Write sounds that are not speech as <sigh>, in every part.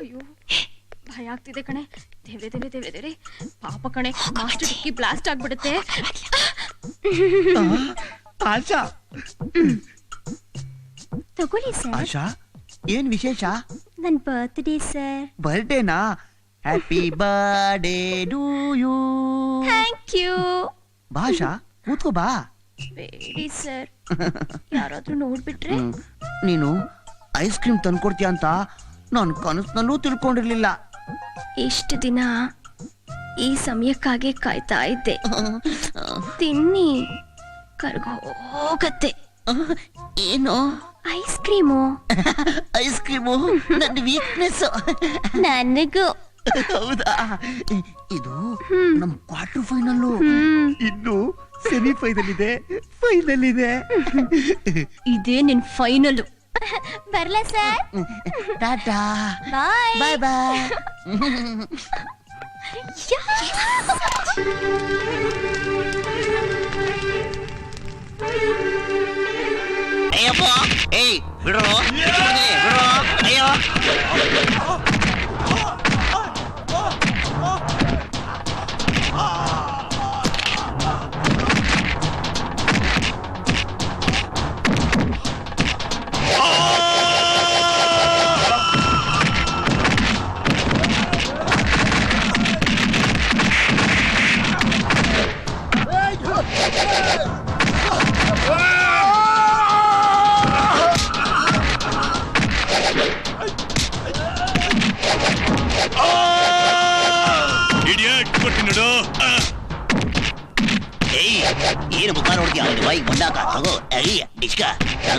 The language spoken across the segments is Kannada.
ಅಯ್ಯೋ ಭಯ ಆಗ್ತಿದೆ ಕಣೆ. ದೇವ್ರೆ ದೇವ್ರೆ ದೇವ್ರೆ ದೇವ್ರೆ. ಪಾಪ ಕಣೆ ಮಾಸ್ಟರ್ ಡಿಕ್ಕಿ ಬ್ಲಾಸ್ಟ್ ಆಗ್ಬಿಡುತ್ತೆ. ಆಶಾ. ತಗೊಳ್ಳಿ ಸರ್. ಆಶಾ ಏನ್ ವಿಶೇಷ? ನನ್ birthday sir. ಬರ್ಡೇನಾ happy birthday to you thank you Basha ಕೂತ್ಕೋ ಬಾ. ಬೇಡಿ ಸರ್ ಯಾರಾದ್ರೂ ನೋಡ್ಬಿಟ್ರೆ ನೀನು ಐಸ್ ಕ್ರೀಮ್ ತಂದ್ಕೊಡ್ತೀಯ ಅಂತ ನಾನು ಕನಸಿನಲ್ಲೂ ತಿಳ್ಕೊಂಡಿರ್ಲಿಲ್ಲ. ಇಷ್ಟು ದಿನ ಈ ಸಮಯಕ್ಕಾಗಿ ಕಾಯ್ತಾ ಇದ್ದೆ. ತಿನ್ನಿ. ಕರ್ಗೋಗತ್ತೆ ಏನು? ಐಸ್ ಕ್ರೀಮು ಐಸ್ ಕ್ರೀಮು ನನ್ನ ವೀಕ್ನೆಸ್ ನನಗೂ. ಹೌದಾ? ಇದು ನಮ್ ಕ್ವಾರ್ಟರ್ ಫೈನಲ್ ಇನ್ನು ಸೆಮಿ ಫೈನಲ್ ಇದೆ ಫೈನಲ್ ಇದೆ ಇದೇ ನಿನ್ ಫೈನಲ್ ಬರ್ಲಾ sir tata. Bye bye bye Ayyappa ಏಯ್ ಬಿಡ್ರೋ. ಬಿಡ್ರೋ. ಅಯ್ಯೋ.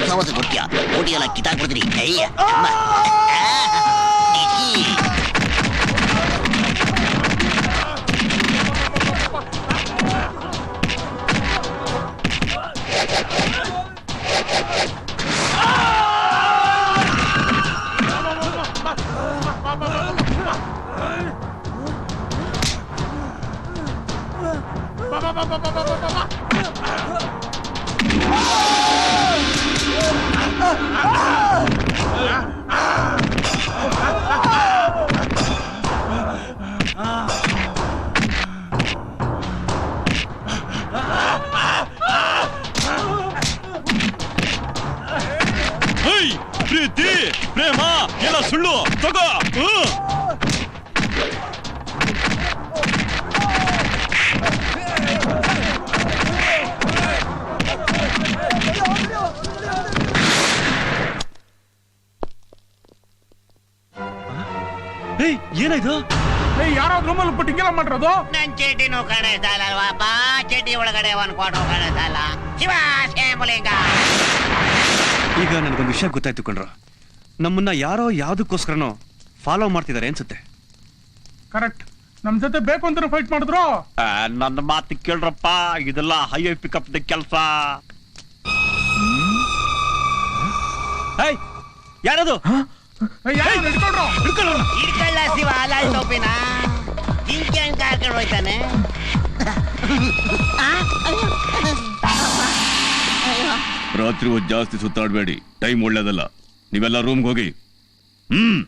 ಕೆಲಸ ಕೊಡ್ತೀಯ ಓಟಿ ಎಲ್ಲ ಕಿತ್ತಾಕ್ಬಿಡ್ತೀನಿ ಅಯ್ಯ ಅಮ್ಮ. ಆ, ಡಿಸ್ಕಿ. ಎಲ್ಲ ಸುಳ್ಳು ತಗೋ ಹ್ಮ್. ಏಯ್ ಏನಾಯ್ತು ಯಾರೋ ರೂಮಲ್ಲಿ ಬಿಟ್ಟು ಹಿಂಗೆಲ್ಲ ಮಾಡಿರೋದು ನನ್ ಚೇಟಿನೂ ಕಾಣಿಸ್ತಲ್ಲಪ್ಪ ಚೇಟಿ ಒಳಗಡೆ ಒಂದ್ ಕ್ವಾಟು ಕಾಣಿಸ್ತಲ್ಲ ಶಿವ ಶ್ಯಾಮಲಿಂಗ ಈಗ ನನಗೊಂದು ವಿಷಯ ಗೊತ್ತಾಯ್ತು ಕಣ್ರು ನಮ್ಮನ್ನ ಯಾರೋ ಯಾವ್ದಕ್ಕೋಸ್ಕರನೋ ಫಾಲೋ ಮಾಡ್ತಿದ್ದಾರೆ ಅನ್ಸುತ್ತೆ. ಕರೆಕ್ಟ್ ನಮ್ ಜೊತೆ ಬೇಕು ಅಂತ ಫೈಟ್ ಮಾಡಿದ್ರು? ನನ್ನ ಮಾತು ಕೇಳ್ರಪ್ಪ. ಇದೆಲ್ಲ ಹೈವೇ ಪಿಕಪ್ ಕೆಲಸ. ಯಾರದು? ಶಿವ ಜಿಂಕೆ ಹಂಗ್ ಕಾರ್ಕೊಂಡು ಹೋಯ್ತಾನೆ. ರಾತ್ರಿ ಹೊತ್ತು ಜಾಸ್ತಿ ಸುತ್ತಾಡಬೇಡಿ. ಟೈಮ್ ಒಳ್ಳೇದಲ್ಲ. ನೀವೆಲ್ಲ ರೂಮ್ಗೆ ಹೋಗಿ. ಹ್ಮ್.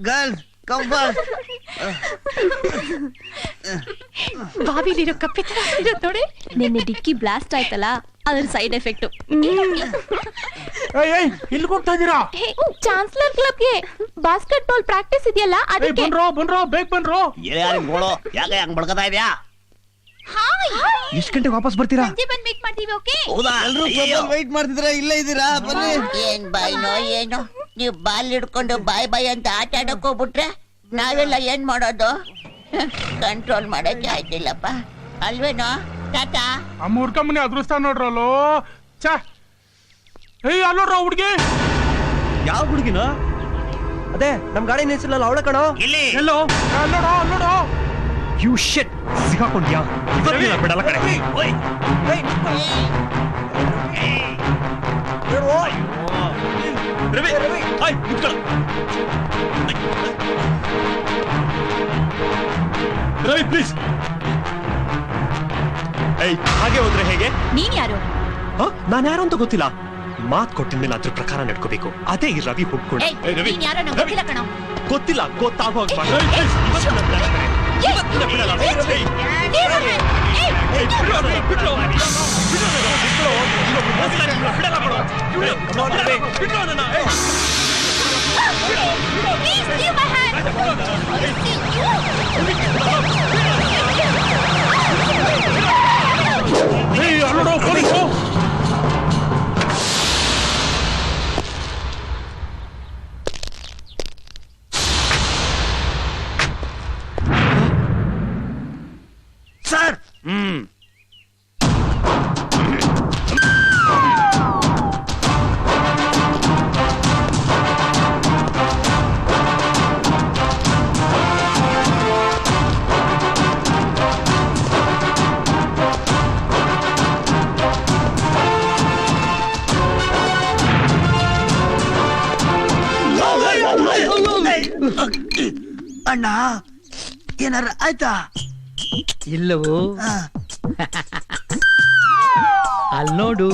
ಗರ್ಲ್ಸ್ ಕಮ್ <laughs> ಫಾಸ್ಟ್ ಬಾವಿಲಿರೋ ಕಪ್ಪೆ ತರ ಇರೋದ್ ನೋಡಿ. ನಿನ್ನೆ ಡಿಕ್ಕಿ ಬ್ಲಾಸ್ಟ್ ಆಯ್ತಲ್ಲ ಅದ್ರ ಸೈಡ್ ಎಫೆಕ್ಟ್. ಏಯ್ ಏಯ್ ಇಲ್ಲಿ ಹೋಗ್ತಾ ಇದೀರಾ ಚಾನ್ಸಲರ್ ಕ್ಲಬ್ಗೆ ಬಾಸ್ಕೆಟ್ ಬಾಲ್ ಪ್ರಾಕ್ಟೀಸ್ ಇದೆಯಲ್ಲ ಅದಕ್ಕೆ ಬನ್ರೋ ಬನ್ರೋ ಬೇಗ ಬನ್ರೋ. ಯಾಕೆ ಹಂಗ್ ಬಡ್ಕತಾ ಇದ್ಯಾ? ಎಷ್ಟು ಗಂಟೆಗೆ ವಾಪಸ್ ಬರ್ತೀರಾ? ಸಂಜೆ ಬಂದ್ ಮೀಟ್ ಮಾಡ್ತೀವಿ ಓಕೆ ಹೌದಾ. ವೈಟ್ ಮಾಡ್ತಿದ್ದೀರಾ? ಇಲ್ಲ ಇದ್ದೀರಾ? ಬನ್ನಿ. ಏನ್ ಬಾಯ್ನೋ ಏನೋ? ನೀವು ಬಾಲ್ ಹಿಡ್ಕೊಂಡು ಬಾಯ್ ಬಾಯ್ ಅಂತ ಆಟ ಆಡಕ್ ಹೋಗ್ಬಿಟ್ರೆ ನಾವೆಲ್ಲ ಏನ್ ಮಾಡೋದು? ಕಂಟ್ರೋಲ್ ಮಾಡಕ್ಕೆ ಆಯ್ತಿಲ್ಲಪ್ಪ. ಅಲ್ವೇನೋ? ತಾತಾ? ಆ ಮೂರ್ಖ ಮನೆ ಅದೃಷ್ಟ ನೋಡ್ರಲ್ಲೋ? ಛ! ಏಯ್ ಅಲ್ಲೋಡ್ರ ಹುಡುಗಿ? ಯಾವ ಹುಡುಗಿನ? ಅದೇ ನಮ್ ಗಾಡಿ ನಿಲ್ಸಿಲ್ಲ ಅವಳ ಕಣೋ? ಇಲ್ಲಿ. ಎಲ್ಲೋ? ಅಲ್ಲೋಡ ಅಲ್ಲೋಡ ಯು ಶಿಟ್ ಸಿಗಾಕೊಂಡ್ಯಾ? ಇವತ್ತಿನ ಬಿಡಲ್ಲ ಕಡೆ ಓಯ್ ಏಯ್ ಓಯ್ ರವಿ ರವಿ. ಆಯ್ ನಿಂತ್ಕೊಳ್ಳ. ರವಿ ಪ್ಲೀಸ್ ಏಯ್ ಹಾಗೆ ಹೋದ್ರೆ ಹೇಗೆ ನೀನ್ ಯಾರು ನಾನು ಯಾರು ಅಂತ ಗೊತ್ತಿಲ್ಲ ಮಾತ್ ಕೊಟ್ಟಿದ್ಮೇಲೆ ಅದ್ರ ಪ್ರಕಾರ ನಡ್ಕೋಬೇಕು ಅದೇ ಈ ರವಿ ಹುಡ್ಕೊಂಡು ಏಯ್, ನೀನ್ ಯಾರೋ ನಂಗ್ ಗೊತ್ತಿಲ್ಲ ಕಣೋ. ಗೊತ್ತಿಲ್ಲ ಗೊತ್ತಾಗೋ ಹಾಗ್ ಮಾಡು. ಏಯ್, ಇವತ್ತಿನ ಬಿಡಲ್ಲ. ಏಯ್, ಏಯ್, ಏಯ್, ರವಿ, ಏಯ್, ಏಯ್, ಬಿಡು, ರವಿ, ಬಿಡು. ಬಿಡು, ರವಿ, ಬಿಡು. ಇನ್ನೊಬ್ರು ಹೋಗ್ತಾ ಇದ್ದಾರೆ, ಬಿಡಲ್ಲ ಬಿಡು. ಬಿಡು, ರವಿ, ಬಿಡು ನನ್ನ, ಏಯ್. please leave ಸರ್ ಹ್ಮ್ ಅಣ್ಣ ಏನಾರ ಆಯ್ತಾ ಇಲ್ಲವೋ? ಅಲ್ಲಿ ನೋಡು.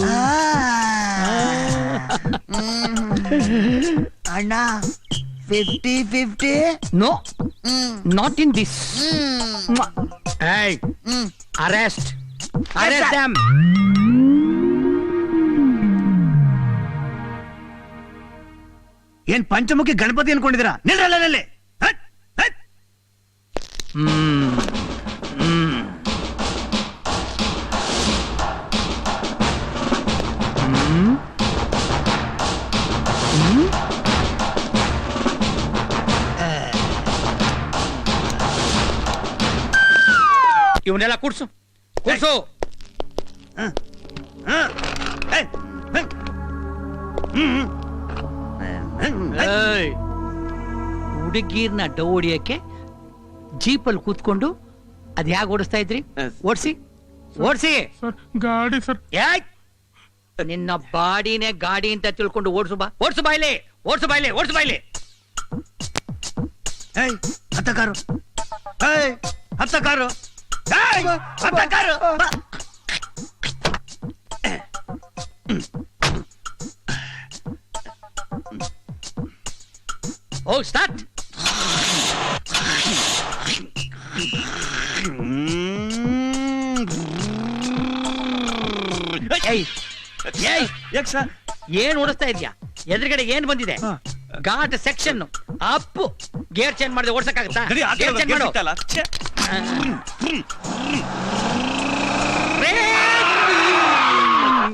ಅಣ್ಣ fifty fifty no. Not in this arrest arrest ಏನ್ ಪಂಚಮುಖಿ ಗಣಪತಿ ಅನ್ಕೊಂಡಿದ್ದೀರಾ? ನಿಲ್ರಲ್ಲ ಹ್ಮ್. ಇವನ್ನೆಲ್ಲ ಕೂಡ್ಸು ಕೂಡ್ಸು ಏಯ್ ಹುಡುಗೀರ್ನ ಡೌ ಹೊಡಿಯಕ್ಕೆ ಜೀಪಲ್ಲಿ ಕೂತ್ಕೊಂಡು ಅದ್ ಹೇಗೆ ಓಡಿಸ್ತಾ ಇದ್ರಿ? ಓಡಿಸಿ. ಓಡಿಸಿ. ಸರ್ ಗಾಡಿ ಸರ್. ನಿನ್ನ ಬಾಡಿನೇ ಗಾಡಿ ಅಂತ ತಿಳ್ಕೊಂಡು ಓಡಿಸು ಬಾ. ಓಡಿಸು ಬಾಯ್ಲಿ ಓಡಿಸು ಬಾಯ್ಲಿ ಓಡಿಸು ಬಾಯ್ಲಿ ಇಲ್ಲಿ. ಹತ್ತ ಕಾರು ಇಲ್ಲಿ. ಹತ್ತ ಕಾರು ಹತ್ತ ಕಾರು ಬಾ. ಹೋಗ್ ಸ್ಟಾರ್ಟ್ ಏಯ್ ಏಯ್ ಯಾಕೆ ಸರ್? ಏನ್ ಓಡಿಸ್ತಾ ಇದೆಯಾ? ಎದುರುಗಡೆ ಏನ್ ಬಂದಿದೆ? Ghat section Appu. Gear change ಮಾಡಿದೆ ಓಡಿಸಕ್ಕಾಗತ್ತಾ? ಗೇರ್ ಚೇಂಜ್ ಮಾಡು.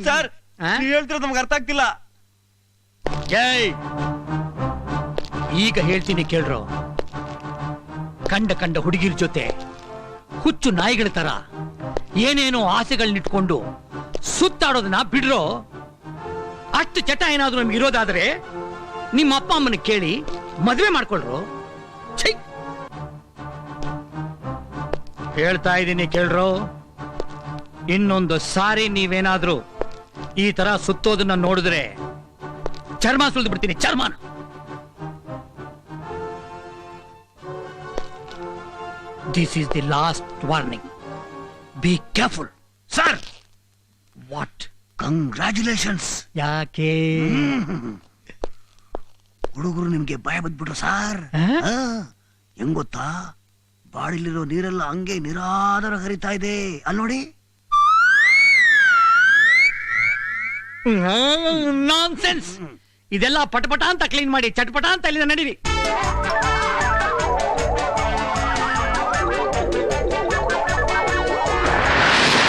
ಸರ್? ನೀವ್ ಹೇಳ್ತಿರೋದು ನಮ್ಗೆ ಅರ್ಥ ಆಗ್ತಿಲ್ಲ. ಜೈ ಈಗ ಹೇಳ್ತೀನಿ ಕೇಳ್ರು. ಕಂಡ ಕಂಡ ಹುಡುಗಿರ್ ಜೊತೆ ಹುಚ್ಚು ನಾಯಿಗಳ ತರ ಏನೇನೋ ಆಸೆಗಳನ್ನಿಟ್ಕೊಂಡು ಸುತ್ತಾಡೋದನ್ನ ಬಿಡ್ರೋ. ಅಷ್ಟು ಚಟ ಏನಾದ್ರೂ ನಮ್ಗೆ ಇರೋದಾದ್ರೆ ನಿಮ್ಮ ಅಪ್ಪ ಅಮ್ಮನ ಕೇಳಿ ಮದುವೆ ಮಾಡ್ಕೊಳ್ರು. ಹೇಳ್ತಾ ಇದ್ದೀನಿ ಕೇಳ್ರೋ. ಇನ್ನೊಂದು ಸಾರಿ ನೀವೇನಾದ್ರೂ ಈ ತರ ಸುತ್ತೋದನ್ನ ನೋಡಿದ್ರೆ ಚರ್ಮ ಸುಳಿದು ಬಿಡ್ತೀನಿ ಚರ್ಮನ. This is the last warning be careful sir what congratulations ಯಾಕೆ? <laughs> ಹುಡುಗರು ನಿಮ್ಗೆ ಭಯ ಬಂದ್ಬಿಟ್ರು ಸರ್ ಹೆಂಗ್ ಗೊತ್ತಾ? ಬಾಡಿಲಿರೋ ನೀರೆಲ್ಲ ಹಂಗೆ ನಿರಾಧಾರ ಹರಿತಾ ಇದೆ. ಅಲ್ ನೋಡಿ. ನಾನ್ಸೆನ್ಸ್ ಇದೆಲ್ಲ ಪಟಪಟ ಅಂತ ಕ್ಲೀನ್ ಮಾಡಿ ಚಟ್ಪಟ ಅಂತ ಅಲ್ಲಿಂದ ನಡೀರಿ.